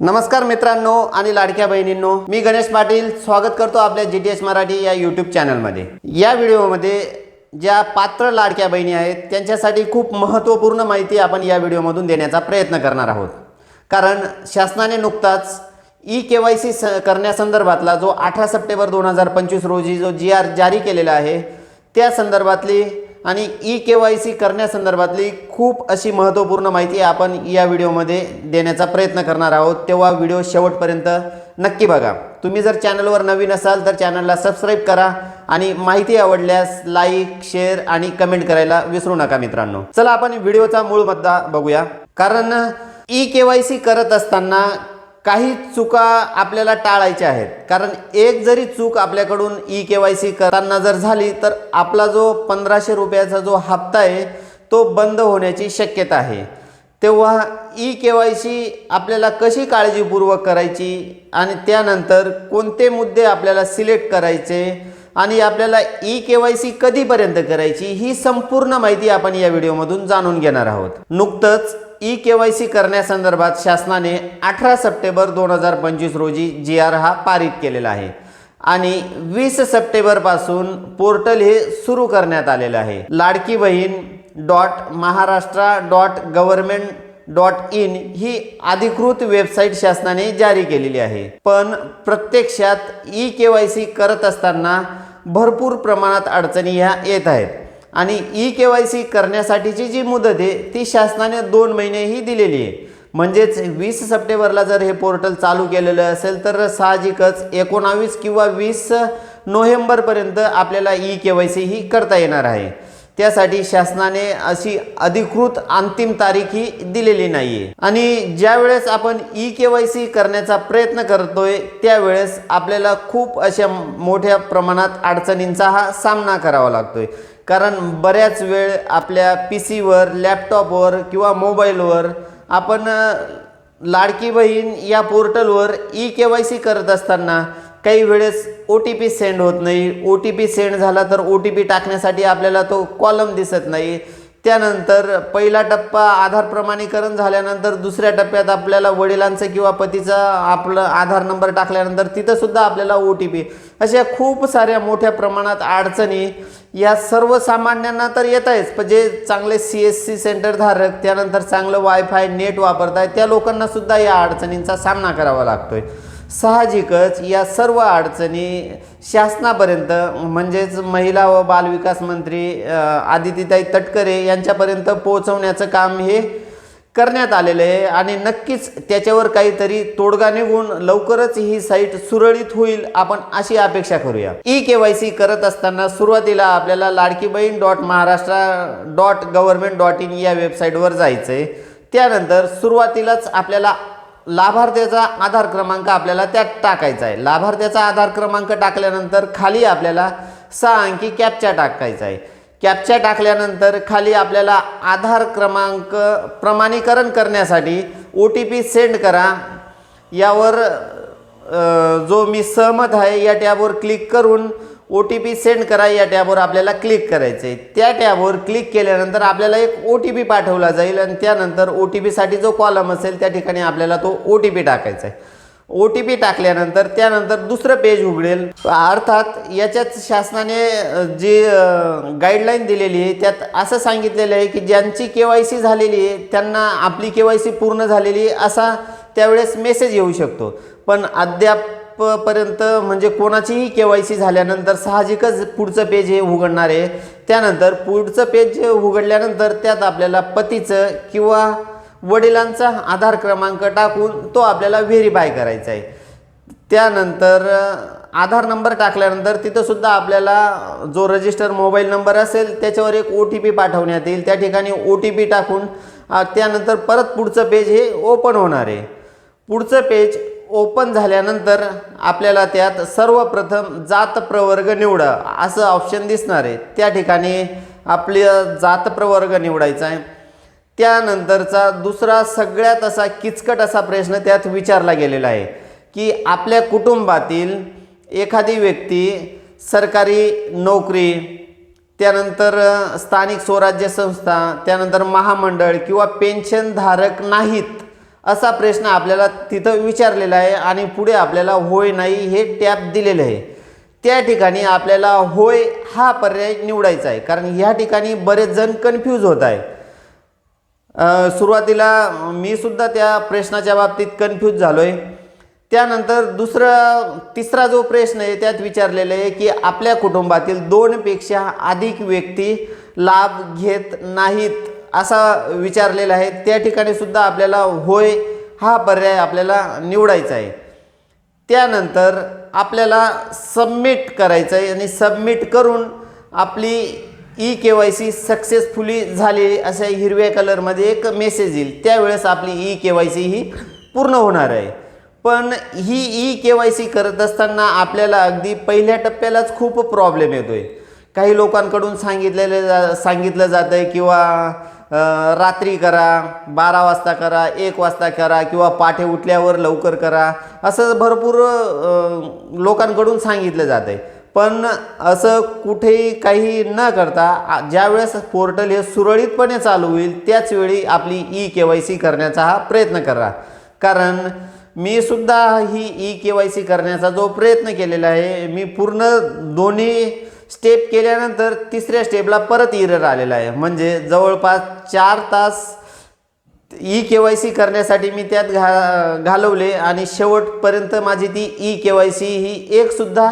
नमस्कार मित्रांनो आणि लाडक्या बहिणींनो मी गणेश पाटील स्वागत करतो आपल्या जी टी एस मराठी या यूट्यूब चॅनलमध्ये या व्हिडिओमध्ये ज्या पात्र लाडक्या बहिणी आहेत त्यांच्यासाठी खूप महत्त्वपूर्ण माहिती आपण या व्हिडिओमधून देण्याचा प्रयत्न करणार आहोत. कारण शासनाने नुकताच ई के वाय सी स करण्यासंदर्भातला जो अठरा सप्टेंबर दोन हजार पंचवीस रोजी जो जी आर जारी केलेला आहे त्या संदर्भातली आणि ई के वाय सी करण्यासंदर्भातली खूप अशी महत्त्वपूर्ण माहिती आपण या व्हिडिओमध्ये देण्याचा प्रयत्न करणार आहोत. तेव्हा व्हिडिओ शेवटपर्यंत नक्की बघा. तुम्ही जर चॅनलवर नवीन असाल तर चॅनलला सबस्क्राईब करा आणि माहिती आवडल्यास लाईक शेअर आणि कमेंट करायला विसरू नका मित्रांनो. चला आपण व्हिडिओचा मूळ मुद्दा बघूया. कारण ई के वाय सी करत असताना काही चुका आपल्याला टाळायच्या आहेत. कारण एक जरी चूक आपल्याकडून ई के वाय सी करताना जर झाली तर आपला जो पंधराशे रुपयाचा जो हप्ता आहे तो बंद होण्याची शक्यता आहे. तेव्हा ई के वाय सी आपल्याला कशी काळजीपूर्वक करायची आणि त्यानंतर कोणते मुद्दे आपल्याला सिलेक्ट करायचे आणि आपल्याला ई के वाय सी कधीपर्यंत करायची ही संपूर्ण माहिती आपण या व्हिडिओमधून जाणून घेणार आहोत. नुकतंच ई के वाय सी करण्यासंदर्भात शासनाने अठरा सप्टेंबर दोन हजार पंचवीस रोजी जी आर हा पारित केलेला आहे. आणि वीस सप्टेंबरपासून पोर्टल हे सुरू करण्यात आलेलं आहे. Ladki Bahin dot Maharashtra dot government dot in ही अधिकृत वेबसाईट शासनाने जारी केलेली आहे. पण प्रत्यक्षात ई के वाय सी करत असताना भरपूर प्रमाणात अडचणी ह्या येत आहेत. आणि ई के वाय सी करण्यासाठीची जी मुदत आहे ती शासनाने दोन महिने ही दिलेली आहे. म्हणजेच वीस सप्टेंबरला जर हे पोर्टल चालू केलेलं असेल तर साहजिकच एकोणावीस किंवा वीस नोव्हेंबरपर्यंत आपल्याला ई के वाय सी ही करता येणार आहे. त्यासाठी शासनाने अशी अधिकृत अंतिम तारीख ही दिलेली नाही आहे आणि ज्या वेळेस आपण ई के वाय सी करण्याचा प्रयत्न करतोय त्यावेळेस आपल्याला खूप अशा मोठ्या प्रमाणात अडचणींचा हा सामना करावा लागतोय. कारण बऱ्याच वेळ आपल्या पी सीवर लॅपटॉपवर किंवा मोबाईलवर आपण लाडकी बहीण या पोर्टलवर ई के वाय सी करत असताना काही वेळेस ओ टी पी सेंड होत नाही. ओ टी पी सेंड झाला तर ओ टी पी टाकण्यासाठी आपल्याला तो कॉलम दिसत नाही. त्यानंतर पहिला टप्पा आधार प्रमाणीकरण झाल्यानंतर दुसऱ्या टप्प्यात आपल्याला वडिलांचं किंवा पतीचा आपलं आधार नंबर टाकल्यानंतर तिथंसुद्धा आपल्याला ओ टी पी अशा खूप साऱ्या मोठ्या प्रमाणात अडचणी या सर्वसामान्यांना तर येत आहेच पण जे चांगले सी एस सी सेंटर धारक त्यानंतर चांगलं वायफाय नेट वापरत आहे त्या लोकांनासुद्धा या अडचणींचा सामना करावा लागतो आहे साहजिकच या सर्व अडचणी शासनापर्यंत म्हणजेच महिला व बालविकास मंत्री आदितीताई तटकरे यांच्यापर्यंत पोहोचवण्याचं काम हे करण्यात आलेलं आहे. आणि नक्कीच त्याच्यावर काहीतरी तोडगा निघून लवकरच ही साईट सुरळीत होईल आपण अशी अपेक्षा करूया. ई के वाय सी करत असताना सुरुवातीला आपल्याला Ladki Bahin dot Maharashtra dot government dot in या वेबसाईटवर जायचं आहे त्यानंतर सुरुवातीलाच आपल्याला लाभार्थ्याचा आधार क्रमांक आपल्याला त्यात टाकायचा आहे. लाभार्थ्याचा आधार क्रमांक टाकल्यानंतर खाली आपल्याला सहा अंकी कॅपचा टाकायचा आहे. कॅपचा टाकल्यानंतर खाली आपल्याला आधार क्रमांक प्रमाणीकरण करण्यासाठी ओ टी पी सेंड करा. यावर जो मी सहमत आहे या टॅबवर क्लिक करून ओ टी पी सेंड करा या टॅबवर आपल्याला क्लिक करायचं आहे त्या टॅबवर क्लिक केल्यानंतर आपल्याला एक ओ टी पी पाठवला जाईल आणि त्यानंतर ओ टी पीसाठी जो कॉलम असेल त्या ठिकाणी आपल्याला तो ओ टी पी टाकायचा आहे ओ टी पी टाकल्यानंतर त्यानंतर दुसरं पेज उघडेल. अर्थात याच्यात शासनाने जी गाईडलाईन दिलेली आहे त्यात असं सांगितलेलं आहे की ज्यांची के वाय सी झालेली आहे त्यांना आपली के वाय सी पूर्ण झालेली आहे असा त्यावेळेस मेसेज येऊ शकतो. पण अद्याप पर्यंत म्हणजे कोणाचीही के वाय सी झाल्यानंतर साहजिकच पुढचं पेज हे उघडणार आहे. त्यानंतर पुढचं पेज उघडल्यानंतर त्यात आपल्याला पतीचं किंवा वडिलांचा आधार क्रमांक टाकून तो आपल्याला व्हेरीफाय करायचा आहे. त्यानंतर आधार नंबर टाकल्यानंतर तिथंसुद्धा आपल्याला जो रजिस्टर मोबाईल नंबर असेल त्याच्यावर एक ओ टी पी पाठवण्यात येईल. त्या ठिकाणी ओ टी पी टाकून त्यानंतर परत पुढचं पेज हे ओपन होणार आहे. पुढचं पेज ओपन झाल्यानंतर आपल्याला त्यात सर्वप्रथम जात प्रवर्ग निवडा असं ऑप्शन दिसणार आहे. त्या ठिकाणी आपलं जात प्रवर्ग निवडायचा आहे. त्यानंतरचा दुसरा सगळ्यात असा किचकट असा प्रश्न त्यात विचारला गेलेला आहे की आपल्या कुटुंबातील एखादी व्यक्ती सरकारी नोकरी त्यानंतर स्थानिक स्वराज्य संस्था त्यानंतर महामंडळ किंवा पेन्शनधारक नाहीत. असा प्रश्न आपल्याला तिथं विचारलेला आहे आणि पुढे आपल्याला होय नाही हे टॅप दिलेलं आहे. त्या ठिकाणी आपल्याला होय हा पर्याय निवडायचा आहे. कारण ह्या ठिकाणी बरेच जण कन्फ्यूज होत आहे. सुरुवातीला मी सुद्धा त्या प्रश्नाच्या बाबतीत कन्फ्यूज झालो आहे त्यानंतर दुसरा तिसरा जो प्रश्न आहे त्यात विचारलेलं आहे की आपल्या कुटुंबातील दोनपेक्षा अधिक व्यक्ती लाभ घेत नाहीत. असा विचारलेला आहे. त्या ठिकाणी सुद्धा आपल्याला होय हा पर्याय आपल्याला निवडायचा आहे. त्यानंतर आपल्याला सबमिट करायचं आहे आणि सबमिट करून आपली E K Y C successfully झाली अशा हिरव्या कलरमध्ये एक मेसेज येईल. त्यावेळेस आपली ई के वाय सी ही पूर्ण होणार आहे. पण ही ई के वाय सी करत असताना आपल्याला अगदी पहिल्या टप्प्यालाच खूप प्रॉब्लेम येतो आहे काही लोकांकडून सांगितलेलं जा सांगितलं जातं आहे किंवा रात्री करा बारा वाजता करा एक वाजता करा किंवा पाठे उठल्यावर लवकर करा असं भरपूर लोकांकडून सांगितलं जातं आहे पण असं कुठेही काही न करता ज्यावेळेस पोर्टल हे सुरळीतपणे चालू होईल त्याचवेळी आपली ई के वाय सी करण्याचा हा प्रयत्न करा. कारण मी सुद्धा ही ई के वाय सी करण्याचा जो प्रयत्न केलेला आहे मी पूर्ण दोन्ही स्टेप केल्यानंतर तिसऱ्या स्टेपला परत इरर आलेला आहे. म्हणजे जवळपास चार तास ई के वाय सी करण्यासाठी मी त्यात घा घालवले आणि शेवटपर्यंत माझी ती ई के वाय सी ही एकसुद्धा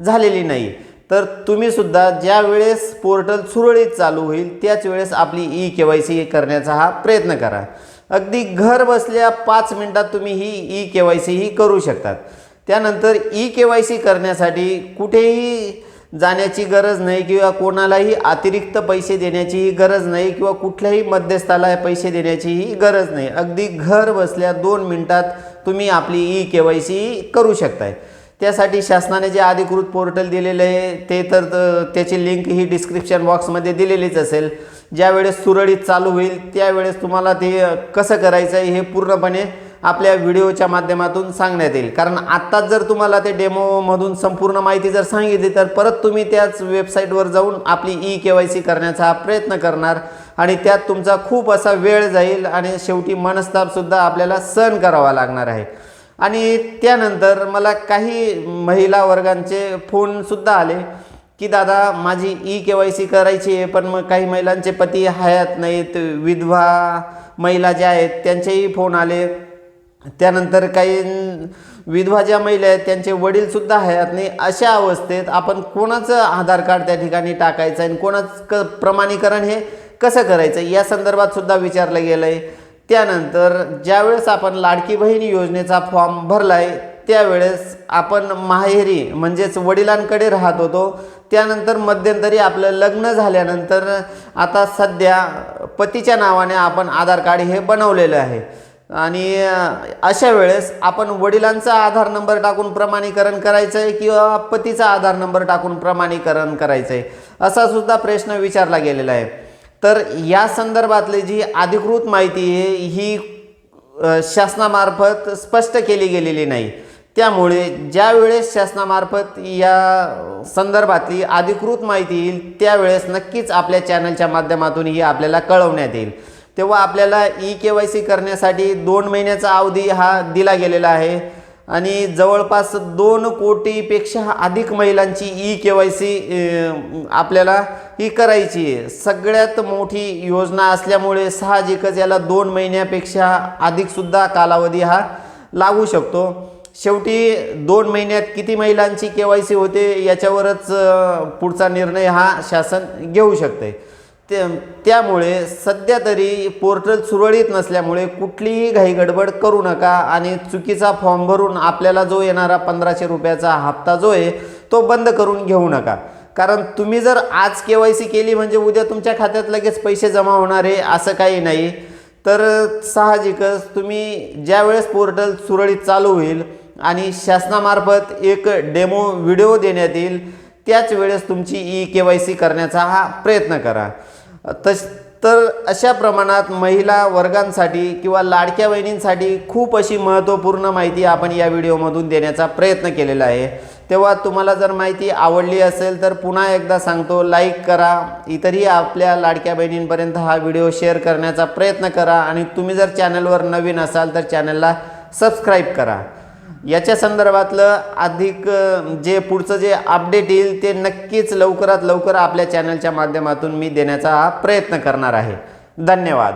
झालेली नाही. तर तुम्ही सुद्धा ज्या वेळेस पोर्टल सुरळीत चालू होईल त्याच वेळेस आपली ई के वाय सी करण्याचा हा प्रयत्न करा. अगदी घर बसल्या पाच मिनटात तुम्ही ही ई के वाय सी ही करू शकतात. त्यानंतर ई के वाय सी करण्यासाठी कुठेही जाण्याची गरज नाही किंवा कोणालाही अतिरिक्त पैसे देण्याचीही गरज नाही किंवा कुठल्याही मध्यस्थाला पैसे देण्याचीही गरज नाही. अगदी घर बसल्या दोन मिनटात तुम्ही आपली ई के वाय सी करू शकताय. त्यासाठी शासनाने जे अधिकृत पोर्टल दिलेलं आहे ते तर त्याची लिंक ही डिस्क्रिप्शन बॉक्समध्ये दिलेलीच असेल. ज्यावेळेस सुरळीत चालू होईल त्यावेळेस तुम्हाला ते कसं करायचं आहे हे पूर्णपणे आपल्या व्हिडिओच्या माध्यमातून सांगण्यात येईल. कारण आत्ताच जर तुम्हाला ते डेमोमधून संपूर्ण माहिती जर सांगितली तर परत तुम्ही त्याच वेबसाईटवर जाऊन आपली ई के वाय सी करण्याचा हा प्रयत्न करणार आणि त्यात तुमचा खूप असा वेळ जाईल आणि शेवटी मनस्तापसुद्धा आपल्याला सहन करावा लागणार आहे. आणि त्यानंतर मला काही महिला वर्गांचे फोनसुद्धा आले की दादा माझी ई के वाय सी करायची आहे पण मग काही महिलांचे पती हयात नाहीत विधवा महिला ज्या आहेत त्यांचेही फोन आले. त्यानंतर काही विधवा ज्या महिला आहेत त्यांचे वडीलसुद्धा हयात नाही अशा अवस्थेत आपण कोणाचं आधार कार्ड त्या ठिकाणी टाकायचं आणि कोणाचं क प्रमाणीकरण हे कसं करायचं? या संदर्भात सुद्धा विचारलं गेलं आहे त्यानंतर ज्यावेळेस आपण लाडकी बहीण योजनेचा फॉर्म भरला आहे त्यावेळेस आपण माहेरी म्हणजेच वडिलांकडे राहत होतो. त्यानंतर मध्यंतरी आपलं लग्न झाल्यानंतर आता सध्या पतीच्या नावाने आपण आधार कार्ड हे बनवलेलं आहे. आणि अशा वेळेस आपण वडिलांचा आधार नंबर टाकून प्रमाणीकरण करायचं आहे किंवा पतीचा आधार नंबर टाकून प्रमाणीकरण करायचं आहे असा सुद्धा प्रश्न विचारला गेलेला आहे. तर या संदर्भातली जी अधिकृत माहिती आहे ही शासनामार्फत स्पष्ट केली गेलेली नाही. त्यामुळे ज्या वेळेस शासनामार्फत या संदर्भातली अधिकृत माहिती येईल त्यावेळेस नक्कीच आपल्या चॅनलच्या माध्यमातून ही आपल्याला कळवण्यात येईल. तेव्हा आपल्याला ई के वाय सी करण्यासाठी दोन महिन्याचा अवधी हा दिला गेलेला आहे. आणि जवळपास दोन कोटीपेक्षा अधिक महिलांची ई के वाय सी आपल्याला ही करायची आहे. सगळ्यात मोठी योजना असल्यामुळे साहजिकच याला दोन महिन्यापेक्षा अधिकसुद्धा कालावधी हा लागू शकतो. शेवटी दोन महिन्यात किती महिलांची के वाय सी होते याच्यावरच पुढचा निर्णय हा शासन घेऊ शकते. ते त्यामुळे सध्या तरी पोर्टल सुरळीत नसल्यामुळे कुठलीही घाई गडबड करू नका आणि चुकीचा फॉर्म भरून आपल्याला जो येणारा पंधराशे रुपयाचा हप्ता जो आहे तो बंद करून घेऊ नका. कारण तुम्ही जर आज के वाय सी केली म्हणजे उद्या तुमच्या खात्यात लगेच पैसे जमा होणार आहे असं काही नाही. तर साहजिकच तुम्ही ज्यावेळेस पोर्टल सुरळीत चालू होईल आणि शासनामार्फत एक डेमो व्हिडिओ देण्यात येईल त्याच वेळेस तुमची ई के वाय सी करण्याचा हा प्रयत्न करा. तस तर अशा प्रमाणात महिला वर्गांसाठी किंवा लाडक्या बहिणींसाठी खूप अशी महत्त्वपूर्ण माहिती आपण या व्हिडिओमधून देण्याचा प्रयत्न केलेला आहे. तेव्हा तुम्हाला जर माहिती आवडली असेल तर पुन्हा एकदा सांगतो लाईक करा. इतरही आपल्या लाडक्या बहिणींपर्यंत हा व्हिडिओ शेअर करण्याचा प्रयत्न करा. आणि तुम्ही जर चॅनलवर नवीन असाल तर चॅनलला सबस्क्राईब करा. याच्या संदर्भातलं अधिक जे पुढचं जे अपडेट येईल ते नक्कीच लवकरात लवकर आपल्या चॅनलच्या माध्यमातून मी देण्याचा हा प्रयत्न करणार आहे. धन्यवाद.